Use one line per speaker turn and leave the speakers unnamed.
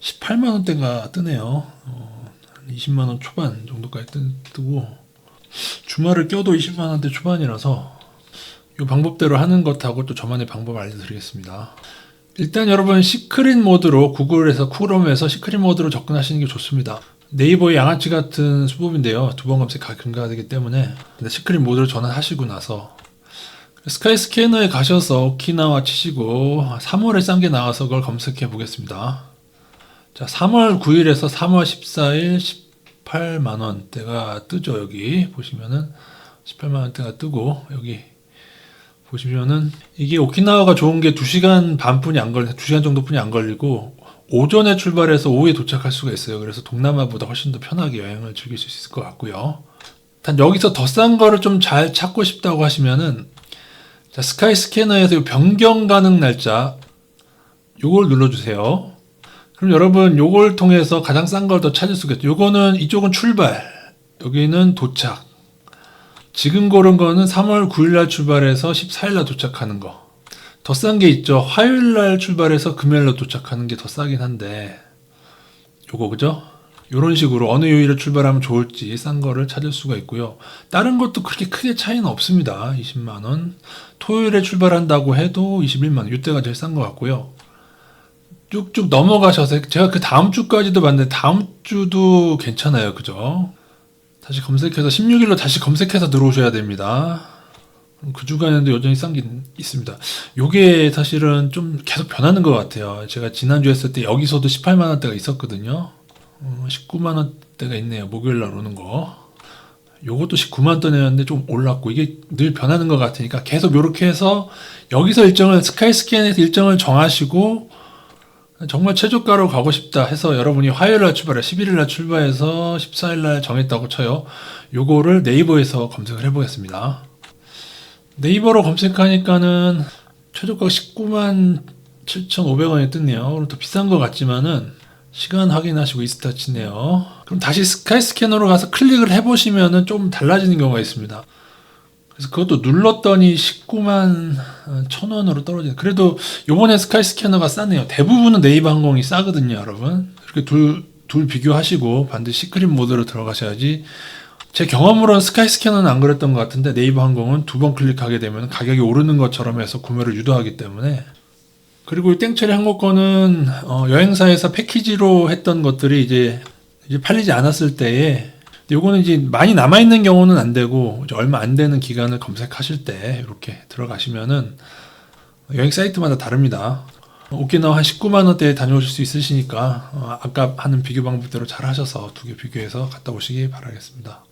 18만 원대가 뜨네요. 어, 한 20만 원 초반 정도까지 뜨, 뜨고 주말을 껴도 20만 원대 초반이라서 이 방법대로 하는 것하고 또 저만의 방법을 알려드리겠습니다. 일단 여러분 시크릿 모드로 구글에서 쿠롬에서 시크릿 모드로 접근하시는 게 좋습니다. 네이버의 양아치 같은 수법인데요. 두 번 검색 가끔가야 되기 때문에 시크릿 모드로 전환하시고 나서 스카이 스캐너에 가셔서 오키나와 치시고 3월에 싼 게 나와서 그걸 검색해 보겠습니다. 자, 3월 9일에서 3월 14일 18만 원대가 뜨죠. 여기 보시면은 18만 원대가 뜨고 여기 보시면은 이게 오키나와가 좋은 게 2시간 반뿐이 안 걸려 2시간 정도뿐이 안 걸리고 오전에 출발해서 오후에 도착할 수가 있어요. 그래서 동남아보다 훨씬 더 편하게 여행을 즐길 수 있을 것 같고요. 단 여기서 더 싼 거를 좀 잘 찾고 싶다고 하시면은 자, 스카이 스캐너에서 이 변경 가능 날짜 요걸 눌러주세요. 그럼 여러분 요걸 통해서 가장 싼 걸 더 찾을 수가 있죠. 요거는 이쪽은 출발, 여기는 도착. 지금 고른 거는 3월 9일 날 출발해서 14일 날 도착하는 거. 더 싼 게 있죠. 화요일 날 출발해서 금요일 날 도착하는 게 더 싸긴 한데 요거 그죠? 요런 식으로 어느 요일에 출발하면 좋을지 싼 거를 찾을 수가 있고요. 다른 것도 그렇게 크게 차이는 없습니다. 20만 원. 토요일에 출발한다고 해도 21만 원. 이때가 제일 싼 것 같고요. 쭉쭉 넘어가셔서 제가 그 다음 주까지도 봤는데 다음 주도 괜찮아요. 그죠? 다시 검색해서 16일로 다시 검색해서 들어오셔야 됩니다. 그 주간에도 여전히 싼 게 있습니다. 요게 사실은 좀 계속 변하는 것 같아요. 제가 지난주에 했을 때 여기서도 18만 원대가 있었거든요. 어, 19만 원대가 있네요. 목요일 날 오는 거. 요것도 19만 원대였는데 좀 올랐고 이게 늘 변하는 것 같으니까 계속 요렇게 해서 여기서 일정을 스카이스캔에서 일정을 정하시고 정말 최저가로 가고 싶다 해서 여러분이 화요일 날 출발해 11일 날 출발해서 14일 날 정했다고 쳐요. 요거를 네이버에서 검색을 해보겠습니다. 네이버로 검색하니까는 최저가가 19만 7,500원이 떴네요. 그럼 더 비싼 것 같지만은 시간 확인하시고 이스타 치네요. 그럼 다시 스카이 스캐너로 가서 클릭을 해보시면은 좀 달라지는 경우가 있습니다. 그래서 그것도 눌렀더니 19만 1,000원으로 떨어지는. 그래도 요번에 스카이 스캐너가 싸네요. 대부분은 네이버 항공이 싸거든요, 여러분. 이렇게 둘, 둘 비교하시고 반드시 시크릿 모드로 들어가셔야지. 제 경험으로는 스카이 스캐너는 안 그랬던 것 같은데 네이버 항공은 두 번 클릭하게 되면 가격이 오르는 것처럼 해서 구매를 유도하기 때문에 그리고 이 땡처리 항공권은 어, 여행사에서 패키지로 했던 것들이 이제, 이제 팔리지 않았을 때에 요거는 이제 많이 남아 있는 경우는 안 되고 얼마 안 되는 기간을 검색하실 때 이렇게 들어가시면은 여행 사이트마다 다릅니다. 오키나와 한 19만 원대에 다녀오실 수 있으시니까 어, 아까 하는 비교 방법대로 잘 하셔서 두 개 비교해서 갔다 오시기 바라겠습니다.